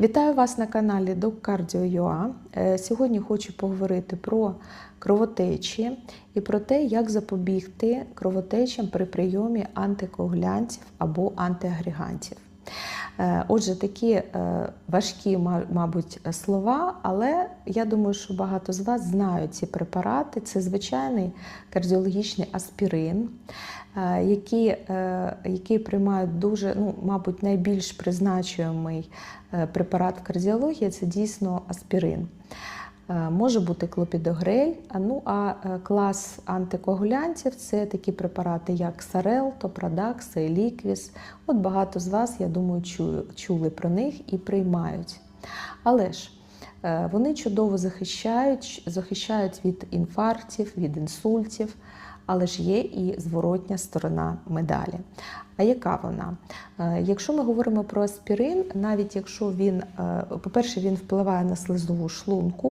Вітаю вас на каналі DocCardio.ua. Е, Сьогодні хочу поговорити про кровотечі і про те, як запобігти кровотечам при прийомі антикоагулянтів або антиагрегантів. Е, Отже, такі е, важкі, мабуть, слова, але я думаю, що багато з вас знають ці препарати. Це звичайний кардіологічний аспірин, е, який, який приймають дуже, ну, мабуть, найбільш призначуємий препарат в кардіології це дійсно аспірин. Е, Може бути клопідогрель, а ну а е, клас антикоагулянтів це такі препарати, як Сарел, Топрадакс, Еліквіс. От багато з вас, я думаю, чули про них і приймають. Але ж е, вони чудово захищають, захищають від інфарктів, від інсультів, але ж є і зворотня сторона медалі. А яка вона? Якщо ми говоримо про аспірин, навіть якщо він, по-перше, він впливає на слизову шлунку,